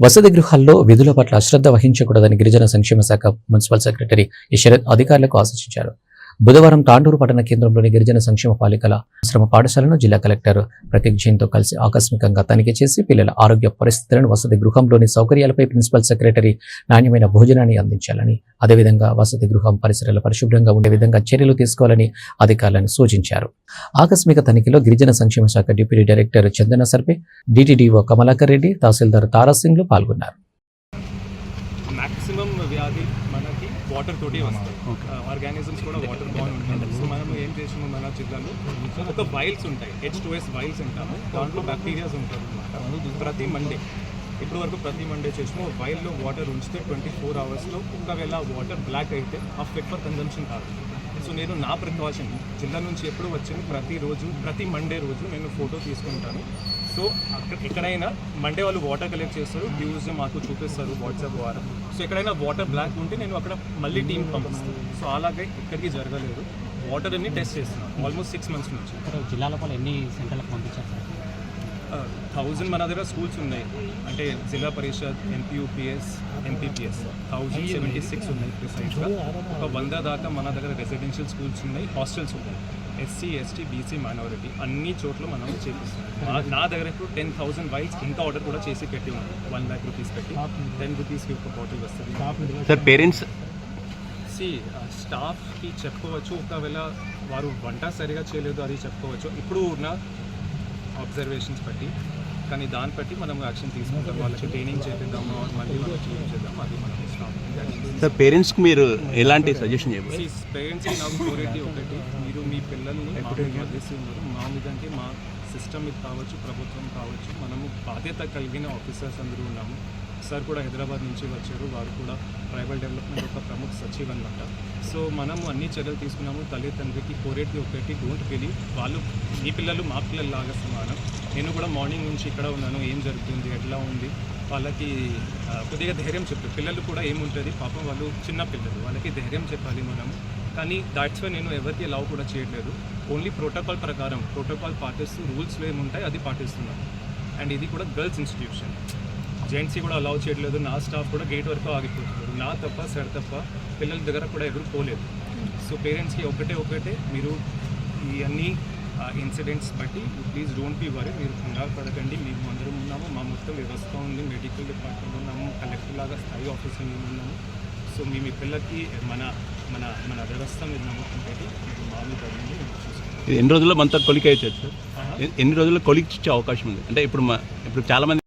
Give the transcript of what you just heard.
వసతి గృహాల్లో విధుల పట్ల అశ్రద్ధ వహించకూడదని గిరిజన సంక్షేమ శాఖ మున్సిపల్ సెక్రటరీ ఇషరత్ అధికారులకు ఆశించారు. బుధవారం తాండూరు పట్టణ కేంద్రంలోని గిరిజన సంక్షేమ పాలికల ఆశ్రమ పాఠశాలను జిల్లా కలెక్టర్ ప్రతీక్ జైన్తో కలిసి ఆకస్మికంగా తనిఖీ చేసి పిల్లల ఆరోగ్య పరిస్థితులను వసతి గృహంలోని సౌకర్యాలపై ప్రిన్సిపల్ సెక్రటరీ నాణ్యమైన భోజనాన్ని అందించాలని అదేవిధంగా వసతి గృహం పరిసరాలు పరిశుభ్రంగా ఉండే విధంగా చర్యలు తీసుకోవాలని అధికారులను సూచించారు. ఆకస్మిక తనిఖీలో గిరిజన సంక్షేమ శాఖ deputy director Chandana Sarpe DTDO Kamalakar Reddy తహసీల్దార్ తారాసింగ్లు పాల్గొన్నారు. వాటర్ తోటి వస్తాయి. ఆర్గానిజమ్స్ కూడా వాటర్ బాగుంది ఉంటాయి. సో మనం ఏం చేసాము మన జిల్లాలో? ఒక వైల్స్ ఉంటాయి. హెచ్ టూ ఎస్ వైల్స్ అంటాము. దాంట్లో బ్యాక్టీరియాస్ ఉంటాయి ప్రతి మండే ఇప్పటి వరకు ప్రతి మండే చేసినాము వైల్లో వాటర్ ఉంచితే ట్వంటీ ఫోర్ అవర్స్లో ఒకవేళ వాటర్ బ్లాక్ అయితే ఆ ఫిట్ ఫర్ కన్జంప్షన్ కాదు. సో నేను నా ప్రికాషన్ జిల్లా నుంచి ఎప్పుడు వచ్చింది ప్రతిరోజు ప్రతి మండే రోజు నేను ఫోటో తీసుకుంటాను. సో అక్కడ ఎక్కడైనా మండే వాళ్ళు వాటర్ కలెక్ట్ చేస్తారు డ్యూస్ మాకు చూపిస్తారు వాట్సాప్ ద్వారా. సో ఎక్కడైనా వాటర్ బ్లాక్ ఉంటే నేను అక్కడ మళ్ళీ టీం పంపిస్తాను. సో అలాగే ఇక్కడికి జరగలేదు. వాటర్ అన్ని టెస్ట్ చేస్తున్నాను ఆల్మోస్ట్ సిక్స్ మంత్స్ నుంచి. జిల్లాలో ఎన్ని సెంటర్లకు పంపించారు థౌజండ్ మన దగ్గర స్కూల్స్ ఉన్నాయి. అంటే Zilla Parishad MPUPS MPPS thousand seventy six ఉన్నాయి ప్రిసైజ్గా ఒక వంద దాకా మన దగ్గర రెసిడెన్షియల్ స్కూల్స్ ఉన్నాయి హాస్టల్స్ ఉన్నాయి. ఎస్సీ ఎస్టీ బీసీ మైనారిటీ అన్ని చోట్ల మనం చేపిస్తాం. నా దగ్గర ఇప్పుడు టెన్ థౌసండ్ వైల్స్ ఇంకా ఆర్డర్ కూడా చేసి పెట్టి ఉంది వన్ ల్యాక్ రూపీస్ పెట్టి. టెన్ రూపీస్కి ఒక బాటిల్ వస్తుంది. సార్ పేరెంట్స్ సి స్టాఫ్కి చెప్పుకోవచ్చు. ఒకవేళ వారు వంట సరిగా చేయలేదు అది చెప్పుకోవచ్చు. ఇప్పుడు ఉన్న అబ్జర్వేషన్స్ బట్టి కానీ దాన్ని బట్టి మనం యాక్షన్ తీసుకుంటాం. వాళ్ళకి ట్రైనింగ్ చేపిద్దాము మళ్ళీ వాళ్ళకి ఏం చేద్దాం అది మనం స్టాఫ్ సార్ పేరెంట్స్కి మీరు ఎలాంటి సజెషన్ చేయబోతున్నారు? పేరెంట్స్కి నాకు కోరేటి ఒకటి. మీరు మీ పిల్లల్ని ఉన్నారు మా మీద అంటే మా సిస్టమ్ మీద కావచ్చు ప్రభుత్వం కావచ్చు మనము బాధ్యత కలిగిన ఆఫీసర్స్ అందరూ ఉన్నాము. సార్ కూడా హైదరాబాద్ నుంచి వచ్చారు. వారు కూడా ట్రైబల్ డెవలప్మెంట్ సచివ్ అనమాట సో మనము అన్ని చర్యలు తీసుకున్నాము. తల్లిదండ్రికి కోరేటి ఒకటి డోంట్ బిలీవ్ వాళ్ళు మీ పిల్లలు మా పిల్లల్లాగా సమానం. నేను కూడా మార్నింగ్ నుంచి ఇక్కడ ఉన్నాను. ఏం జరుగుతుంది? ఎట్లా ఉంది? వాళ్ళకి కొద్దిగా ధైర్యం చెప్పు. పిల్లలు కూడా ఏముంటుంది? పాపం వాళ్ళు చిన్న పిల్లలు. వాళ్ళకి ధైర్యం చెప్పాలి మనము కానీ దాట్స్ వై నేను ఎవరికి లవ్ కూడా చేయట్లేదు. ఓన్లీ ప్రోటోకాల్ ప్రకారం ప్రోటోకాల్ పాటిస్తూ రూల్స్లో ఏముంటాయి అది పాటిస్తున్నాను అండ్ ఇది కూడా గర్ల్స్ ఇన్స్టిట్యూషన్ జెంట్స్ కూడా అలౌ చేయట్లేదు. నా స్టాఫ్ కూడా గేట్ వరకు ఆగిపోతున్నారు. నా తప్ప సార్ తప్ప పిల్లల దగ్గర కూడా ఎవరు పోలేదు. సో పేరెంట్స్కి ఒకటే ఒకటే మీరు ఈ అన్ని ఇన్సిడెంట్స్ బట్టి ప్లీజ్ డోంట్ బి వరీ మీరు కంగారు పడకండి మేము అందరం ఉన్నాము. మా మొత్తం వ్యవస్థ ఉంది. మెడికల్ డిపార్ట్మెంట్ ఉన్నాము. కలెక్టర్ లాగా స్థాయి ఆఫీసర్ మేము ఉన్నాము. సో మీ మీ పిల్లలకి మన మన మన వ్యవస్థ మీద నమ్మకం పెట్టి ఇది మా మీద ఉంది, మేము చూసుకుంటాం. ఇది ఎన్ని రోజుల్లో మనతో కొలిక్ సార్? ఎన్ని రోజుల్లో కొలిక్ ఇచ్చే అవకాశం ఉంది? అంటే ఇప్పుడు మా ఇప్పుడు చాలా మంది